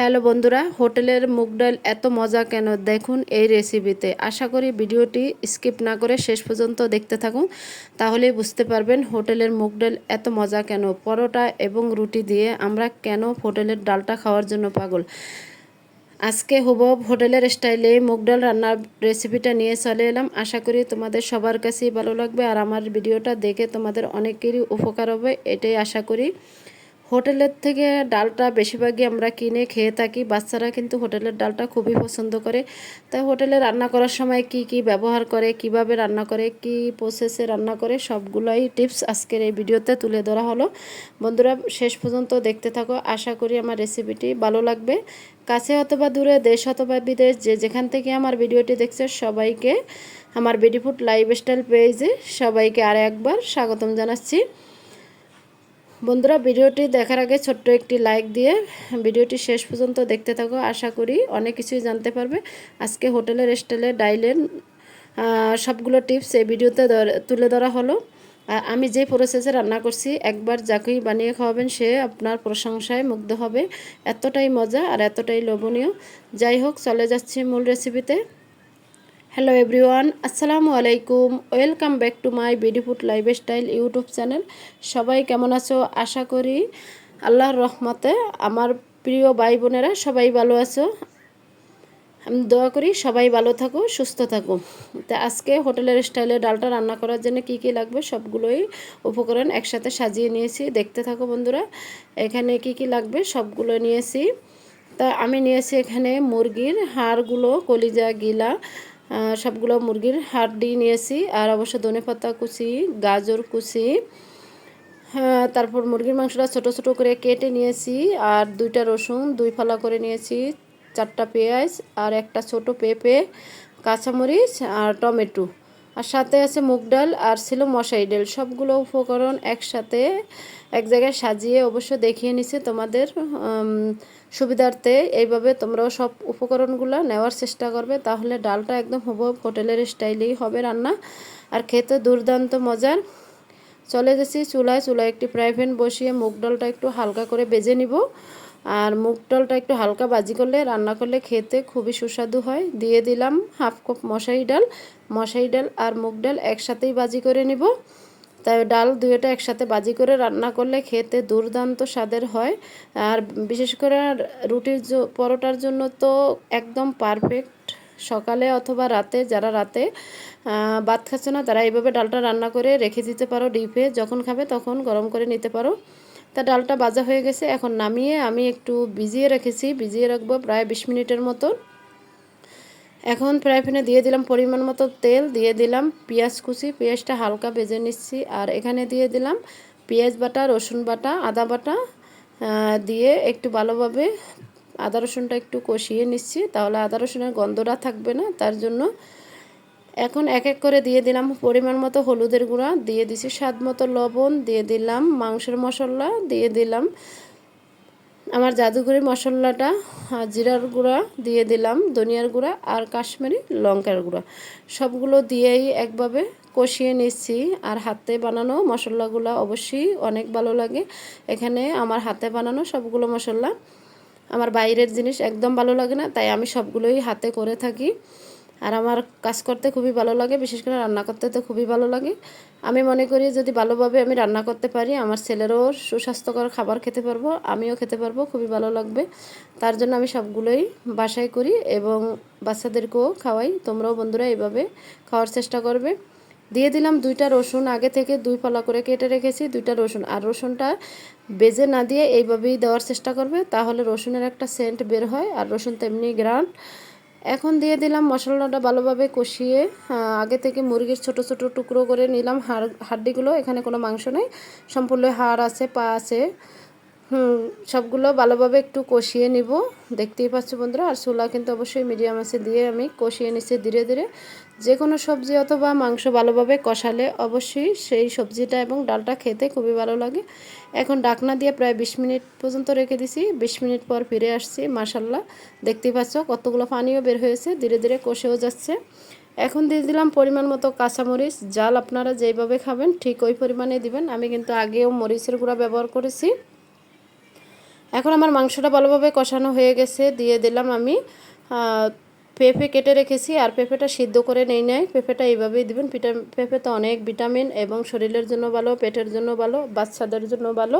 Hello বন্ধুরা, হোটেলের মুগ ডাল এত মজা কেন? দেখুন এই রেসিপিতে আশা করি ভিডিওটি স্কিপ না করে শেষ পর্যন্ত দেখতে থাকুন। তাহলেই বুঝতে পারবেন হোটেলের মুগ ডাল এত মজা কেন? পরোটা এবং রুটি দিয়ে আমরা কেন হোটেলের ডালটা খাওয়ার জন্য পাগল? আজকে হুবব হোটেলের স্টাইলে মুগ ডাল রান্নার রেসিপিটা নিয়ে চলে এলাম। আশা করি তোমাদের সবার কাছেই ভালো লাগবে আর আমার ভিডিওটা দেখে তোমাদের অনেকেরই উপকার হবে, এটাই আশা করি। হোটেলের থেকে ডালটা বেশিরভাগই আমরা কিনে খেয়ে থাকি। বাচ্চারা কিন্তু হোটেলের ডালটা খুবই পছন্দ করে। তাই হোটেলে রান্না করার সময় কি কি ব্যবহার করে, কীভাবে রান্না করে, কি প্রসেসে রান্না করে, সবগুলোই টিপস আজকের এই ভিডিওতে তুলে ধরা হলো। বন্ধুরা, শেষ পর্যন্ত দেখতে থাকো। আশা করি আমার রেসিপিটি ভালো লাগবে। কাছে অথবা দূরে, দেশ অথবা বিদেশ, যে যেখান থেকে আমার ভিডিওটি দেখছে, সবাইকে আমার বেডিফুড লাইফ স্টাইল পেজে সবাইকে আর একবার স্বাগতম জানাচ্ছি। বন্ধুরা, ভিডিওটি দেখার আগে ছোট্ট একটি লাইক দিয়ে ভিডিওটি শেষ পর্যন্ত দেখতে থাকো। আশা করি অনেক কিছুই জানতে পারবে। আজকে হোটেলের স্টাইলে ডাইলের সবগুলো টিপস এই ভিডিওতে তুলে ধরা হলো। আমি যে প্রসেসে রান্না করছি, একবার যাকেই বানিয়ে খাওয়াবেন, সে আপনার প্রশংসায় মুগ্ধ হবে। এতটাই মজা আর এতটাই লোভনীয়। যাই হোক, চলে যাচ্ছি মূল রেসিপিতে হ্যালো এভরিওয়ান আসসালামু আলাইকুম welcome back to my beautiful lifestyle YouTube channel সবাই কেমন আছো? আশা করি আল্লাহর রহমতে আমার প্রিয় ভাই বোনেরা সবাই ভালো আছো। আমি দোয়া করি সবাই ভালো থাকো, সুস্থ থাকো। তো আজকে হোটেলের স্টাইলে ডালটা রান্না করার জন্য কি কি লাগবে সবগুলোই উপকরণ একসাথে সাজিয়ে নিয়েছি। দেখতে থাকো বন্ধুরা, এখানে কি কি লাগবে সবগুলো নিয়েছি। তা আমি নিয়েছি এখানে মুরগির হাড়গুলো, কলিজা, গিলা সবগুলো মুরগির হাড্ডি নিয়েছি। আর অবশ্য ধনে পাতা কুচি, গাজর কুচি হ্যাঁ তারপর মুরগির মাংসটা ছোট ছোট করে কেটে নিয়েছি। আর দুইটা রসুন, দুই ফালা করে নিয়েছি, চারটা পেঁয়াজ আর একটা ছোট পেঁপে, কাঁচামরিচ আর টমেটো। আর সাথে আছে মুগ ডাল আর ছিল মশাই ডাল। সবগুলো উপকরণ একসাথে এক জায়গায় সাজিয়ে অবশ্য দেখিয়ে নিছে তোমাদের সুবিধার্থে। এইভাবে তোমরাও সব উপকরণগুলো নেওয়ার চেষ্টা করবে, তাহলে ডালটা একদম হুবহু হোটেলের স্টাইলেই হবে রান্না। আর খেতে দুর্দান্ত মজার। চলে গেছি চুলায় চুলায় একটি ফ্রাই প্যান বসিয়ে মুগ ডালটা একটু হালকা করে বেজে নিব। আর মুগ ডালটা একটু হালকা বাজি করলে, রান্না করলে খেতে খুবই সুস্বাদু হয়। দিয়ে দিলাম হাফ কাপ মশারি ডাল। মশারি ডাল আর মুগ ডাল একসাথেই বাজি করে নিব। তাই ডাল দুইটা একসাথে বাজি করে রান্না করলে খেতে দুর্দান্ত স্বাদের হয়। আর বিশেষ করে রুটির পরোটার জন্য তো একদম পারফেক্ট। সকালে অথবা রাতে, যারা রাতে ভাত খাচ্ছে না, তারা এইভাবে ডালটা রান্না করে রেখে দিতে পারো ডিপে। যখন খাবে তখন গরম করে নিতে পারো। তা ডালটা বাজা হয়ে গেছে, এখন নামিয়ে আমি একটু ভিজিয়ে রেখেছি, ভিজিয়ে রাখব প্রায় বিশ মিনিটের মতো এখন ফ্রাই প্যানে দিয়ে দিলাম পরিমাণ মতো তেল, দিয়ে দিলাম পেঁয়াজ কুচি, পেঁয়াজটা হালকা ভেজে নিচ্ছি, আর এখানে দিয়ে দিলাম পেঁয়াজ বাটা, রসুন বাটা, আদা বাটা দিয়ে একটু ভালোভাবে আদা রসুনটা একটু কষিয়ে নিচ্ছি, তাহলে আদা রসুনের গন্ধটা থাকবে না, তার জন্য এখন এক এক করে দিয়ে দিলাম পরিমাণ মতো হলুদের গুঁড়া, দিয়ে দিছি স্বাদ মতো লবণ, দিয়ে দিলাম মাংসের মশলা, দিয়ে দিলাম আমার জাদুঘরি মশলাটা জিরার গুঁড়া, দিয়ে দিলাম ধনিয়ার গুঁড়া আর কাশ্মীরি লঙ্কার গুঁড়া। সবগুলো দিয়েই একভাবে কষিয়ে নিচ্ছি আর হাতে বানানো মশলাগুলো অবশ্যই অনেক ভালো লাগে। এখানে আমার হাতে বানানো সবগুলো মশলা, আমার বাইরের জিনিস একদম ভালো লাগে না, তাই আমি সবগুলোই হাতে করে থাকি। আর আমার কাজ করতে খুবই ভালো লাগে, বিশেষ করে রান্না করতে তো খুবই ভালো লাগে। আমি মনে করি যদি ভালোভাবে আমি রান্না করতে পারি, আমার ছেলেরও সুস্বাস্থ্যকর খাবার খেতে পারব, আমিও খেতে পারব, খুবই ভালো লাগবে। তার জন্য আমি সবগুলোই বাসায় করি এবং বাচ্চাদেরকেও খাওয়াই। তোমরাও বন্ধুরা এইভাবে খাওয়ার চেষ্টা করবে। দিয়ে দিলাম দুইটা রসুন, আগে থেকে দুই পালা করে কেটে রেখেছি দুইটা রসুন। আর রসুনটা বেজে না দিয়ে এইভাবেই দেওয়ার চেষ্টা করবে, তাহলে রসুনের একটা সেন্ট বের হয়। আর রসুন তেমনি গ্রান্ড এখন দিয়ে দিলাম মশলাটা ভালোভাবে কষিয়ে আগে থেকে মুরগির ছোট ছোট টুকরো করে নিলাম হাড় হাড্ডিগুলো এখানে কোনো মাংস নেই। সম্পূর্ণ হাড় আছে, পা আছে। হুম, সবগুলো ভালোভাবে একটু কষিয়ে নিব। দেখতেই পাচ্ছ বন্ধুরা, আর চুলা কিন্তু অবশ্যই মিডিয়াম আছে দিয়ে আমি কষিয়ে নিচ্ছি ধীরে ধীরে। যে কোনো সবজি অথবা মাংস ভালোভাবে কষালে অবশ্যই সেই সবজিটা এবং ডালটা খেতে খুবই ভালো লাগে। এখন ডাকনা দিয়ে প্রায় বিশ মিনিট পর্যন্ত রেখে দিছি। বিশ মিনিট পর ফিরে আসছি মাসাল্লাহ দেখতে পাচ্ছ কতগুলো পানিও বের হয়েছে, ধীরে ধীরে কষেও যাচ্ছে। এখন দিয়ে দিলাম পরিমাণ মতো কাঁচামরিচ। জাল আপনারা যেইভাবে খাবেন ঠিক ওই পরিমাণে দিবেন। আমি কিন্তু আগেও মরিচের গুঁড়া ব্যবহার করেছি। এখন আমার মাংসটা ভালোভাবে কষানো হয়ে গেছে। দিয়ে দিলাম আমি পেঁপে কেটে রেখেছি আর পেঁপেটা সিদ্ধ করে নেই নাই। পেঁপেটা এইভাবেই দিবেন। পিটা পেঁপেতে অনেক ভিটামিন এবং শরীরের জন্য ভালো, পেটের জন্য ভালো, বাচ্চাদের জন্য ভালো।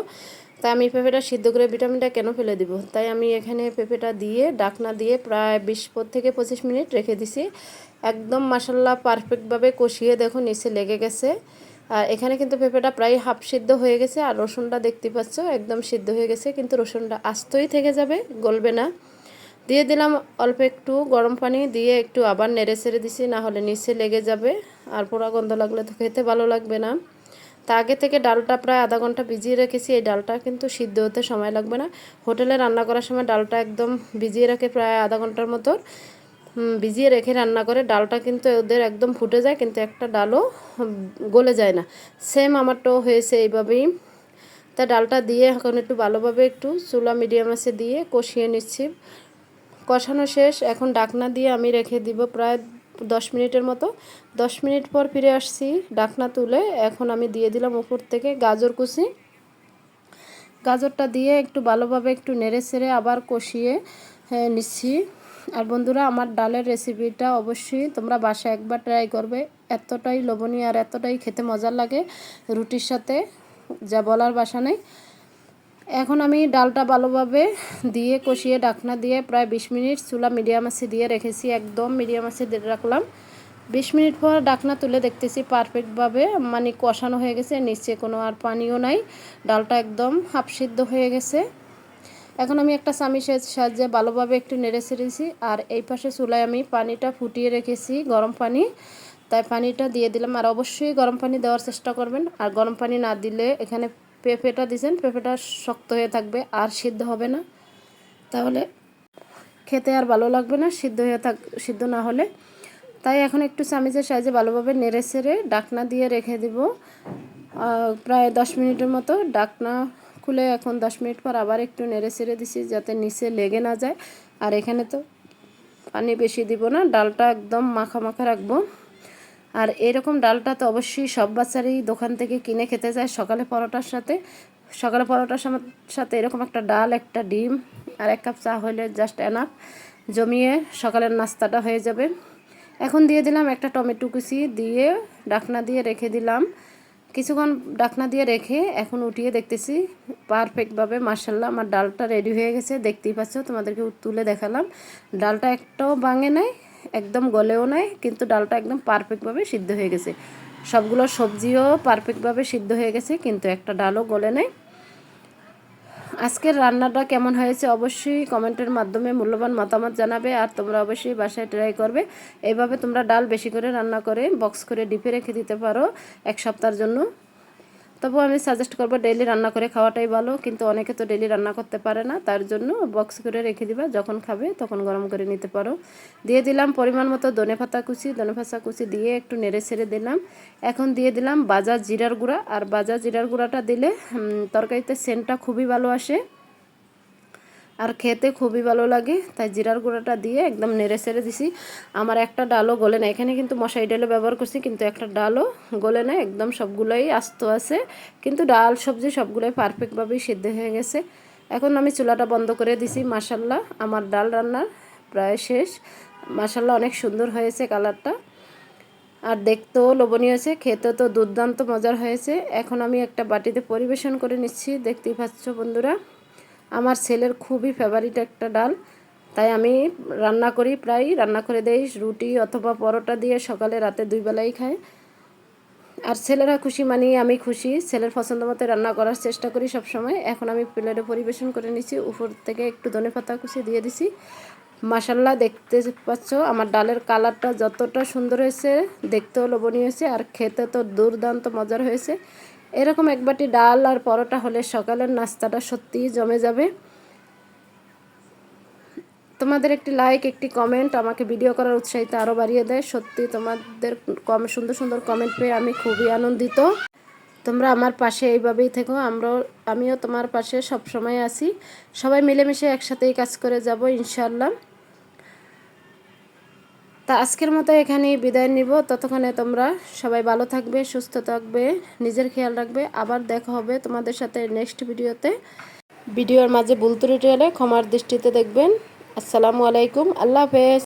তাই আমি পেঁপেটা সিদ্ধ করে ভিটামিনটা কেন ফেলে দিব? তাই আমি এখানে পেঁপেটা দিয়ে, ডাকনা দিয়ে প্রায় বিশ থেকে পঁচিশ মিনিট রেখে দিছি। একদম মাসাল্লাহ পারফেক্টভাবে কষিয়ে দেখো নিচে লেগে গেছে। আর এখানে কিন্তু পেঁপেটা প্রায় হাফ সিদ্ধ হয়ে গেছে। আর রসুনটা দেখতে পাচ্ছ, একদম সিদ্ধ হয়ে গেছে। কিন্তু রসুনটা আস্তই থেকে যাবে, গলবে না। দিয়ে দিলাম অল্প একটু গরম পানি দিয়ে একটু আবার নেড়ে ছেড়ে দিছি, না হলে নিচে লেগে যাবে। আর পোড়া গন্ধ লাগলে তো খেতে ভালো লাগবে না। তা আগে থেকে ডালটা প্রায় আধা ঘণ্টা ভিজিয়ে রেখেছি, এই ডালটা কিন্তু সিদ্ধ হতে সময় লাগবে না। হোটেলে রান্না করার সময় ডালটা একদম ভিজিয়ে রাখে প্রায় আধা ঘণ্টার মতো ভিজিয়ে রেখে রান্না করে ডালটা কিন্তু ওদের একদম ফুটে যায়, কিন্তু একটা ডালও গলে যায় না। সেম আমারটাও হয়েছে এইভাবেই। তা ডালটা দিয়ে এখন একটু ভালোভাবে একটু চুলা মিডিয়াম আছে দিয়ে কষিয়ে নিচ্ছি। কষানো শেষ এখন ডাকনা দিয়ে আমি রেখে দিব প্রায় দশ মিনিটের মতো। দশ মিনিট পর ফিরে আসছি ডাকনা তুলে এখন আমি দিয়ে দিলাম উপর থেকে গাজর কুচি। গাজরটা দিয়ে একটু ভালোভাবে একটু নেড়ে ছেড়ে আবার কষিয়ে হ্যাঁ, নিচ্ছি। আর বন্ধুরা আমার ডালের রেসিপিটা অবশ্যই তোমরা বাসায় একবার ট্রাই করবে। এতটাই লোভনীয় আর এতটাই খেতে মজার লাগে রুটির সাথে যা বলার বাসা নেই। এখন আমি ডালটা ভালোভাবে দিয়ে কষিয়ে ডাকনা দিয়ে প্রায় বিশ মিনিট চুলা মিডিয়াম আছে দিয়ে রেখেছি, একদম মিডিয়াম আছে দিয়ে রাখলাম। বিশ মিনিট পর ডাকনা তুলে দেখতেছি পারফেক্টভাবে মানে কষানো হয়ে গেছে, নিচে কোনো আর পানিও নাই, ডালটা একদম হাফ সিদ্ধ হয়ে গেছে। এখন আমি একটা চামিচের সাহায্যে ভালোভাবে একটু নেড়ে ছেড়েছি আর এই পাশে চুলায় আমি পানিটা ফুটিয়ে রেখেছি, গরম পানি। তাই পানিটা দিয়ে দিলাম, আর অবশ্যই গরম পানি দেওয়ার চেষ্টা করবেন, আর গরম পানি না দিলে এখানে পেঁপেটা দিয়েছেন পেঁপেটা শক্ত হয়ে থাকবে, আর সিদ্ধ হবে না। তাহলে খেতে আর ভালো লাগবে না, সিদ্ধ হয়ে থাক, সিদ্ধ না হলে। তাই এখন একটু চামিচের সাহায্যে ভালোভাবে নেড়ে ছেড়ে ডাকনা দিয়ে রেখে দিব। প্রায় দশ মিনিটের মতো ডাকনা খুলে এখন দশ মিনিট পর আবার একটু নেড়ে ছেড়ে দিছি যাতে নিচে লেগে না যায়। আর এখানে তো পানি বেশি দিব না, ডালটা একদম মাখা মাখা রাখব। আর এরকম ডালটা তো অবশ্যই সব বাচ্চারই দোকান থেকে কিনে খেতে যায় সকালে পরোটার সাথে, সকালে পরোটার সাথে এরকম একটা ডাল, একটা ডিম আর এক কাপ চা হলে জাস্ট এনাফ জমিয়ে সকালের নাস্তাটা হয়ে যাবে। এখন দিয়ে দিলাম একটা টমেটো কুচি দিয়ে ডাকনা দিয়ে রেখে দিলাম। কিছুক্ষণ ডাকনা দিয়ে রেখে এখন উঠিয়ে দেখতেছি পারফেক্টভাবে মার্শাল্লাহ আমার ডালটা রেডি হয়ে গেছে। দেখতেই পাচ্ছ, তোমাদেরকে তুলে দেখালাম। ডালটা একটাও ভাঙে নাই একদম গলেও নাই, কিন্তু ডালটা একদম পারফেক্টভাবে সিদ্ধ হয়ে গেছে। সবগুলো সবজিও পারফেক্টভাবে সিদ্ধ হয়ে গেছে, কিন্তু একটা ডালও গলে নাই। আজকের রান্নাটা কেমন হয়েছে অবশ্যই কমেন্টের মাধ্যমে মূল্যবান মতামত জানাবে, আর তোমরা অবশ্যই বাসায় ট্রাই করবে। এইভাবে তোমরা ডাল বেশি করে রান্না করে বক্স করে ডিপে রেখে দিতে পারো এক সপ্তাহের জন্য। তবুও আমি সাজেস্ট করব ডেলি রান্না করে খাওয়াটাই ভালো, কিন্তু অনেকে তো ডেইলি রান্না করতে পারে না, তার জন্য বক্স করে রেখে দিবা, যখন খাবে তখন গরম করে নিতে পারো। দিয়ে দিলাম পরিমাণ মতো ধনে পাতা কুচি, ধনে পাতা কুচি দিয়ে একটু নেড়ে ছেড়ে দিলাম। এখন দিয়ে দিলাম বাজার জিরার গুঁড়া, আর বাজার জিরার গুঁড়াটা দিলে তরকারিতে সেন্টটা খুবই ভালো আসে। আর খেতে খুবই ভালো লাগে, তাই জিরার গুঁড়াটা দিয়ে একদম নেড়ে ছেড়ে দিছি। আমার একটা ডালও গলে না এখানে কিন্তু মশারি ডালও ব্যবহার করছি, কিন্তু একটা ডালও গলে না একদম সবগুলোই আস্ত আছে। কিন্তু ডাল, সবজি সবগুলোই পারফেক্টভাবেই সিদ্ধ হয়ে গেছে। এখন আমি চুলাটা বন্ধ করে দিছি মাসাল্লাহ আমার ডাল রান্নার প্রায় শেষ। মাসাল্লাহ অনেক সুন্দর হয়েছে কালারটা। আর দেখতেও লোভনীয় হয়েছে খেতে তো দুর্দান্ত মজার হয়েছে। এখন আমি একটা বাটিতে পরিবেশন করে নিচ্ছি, দেখতেই পাচ্ছ বন্ধুরা। আমার ছেলের খুবই ফেভারিট একটা ডাল। তাই আমি রান্না করি প্রায়, রান্না করে দেই রুটি অথবা পরোটা দিয়ে সকালে রাতে দুই বেলাই খাই। আর ছেলেরা খুশি মানিয়ে আমি খুশি। ছেলের পছন্দ মতো রান্না করার চেষ্টা করি সব সময় এখন আমি প্লেটে পরিবেশন করে নিচ্ছি উপর থেকে একটু ধনে পাতা কুচি দিয়ে দিছি। মাসাল্লাহ দেখতে পাচ্ছ আমার ডালের কালারটা যতটা সুন্দর হয়েছে, দেখতেও লোভনীয় হয়েছে, আর খেতে তো দুর্দান্ত মজার হয়েছে। এরকম এক বাটি ডাল আর পরোটা হলে সকালের নাস্তাটা সত্যিই জমে যাবে। তোমাদের একটি লাইক একটি কমেন্ট আমাকে ভিডিও করার উৎসাহিত আরও বাড়িয়ে দেয়। সত্যি তোমাদের কম, সুন্দর সুন্দর কমেন্ট পেয়ে আমি খুবই আনন্দিত। তোমরা আমার পাশে এইভাবেই থেকো, আমরাও, আমিও তোমার পাশে সব সময় আছি। সবাই মিলেমিশে একসাথেই কাজ করে যাব ইনশাল্লাহ তা আজকের মতো এখানেই বিদায় নিব। ততক্ষণে তোমরা সবাই ভালো থাকবে, সুস্থ থাকবে, নিজের খেয়াল রাখবে। আবার দেখা হবে তোমাদের সাথে নেক্সট ভিডিওতে। ভিডিওর মাঝে ভুল ত্রুটি ক্ষমার দৃষ্টিতে দেখবেন। আসসালামু আলাইকুম। আল্লাহ হাফেজ।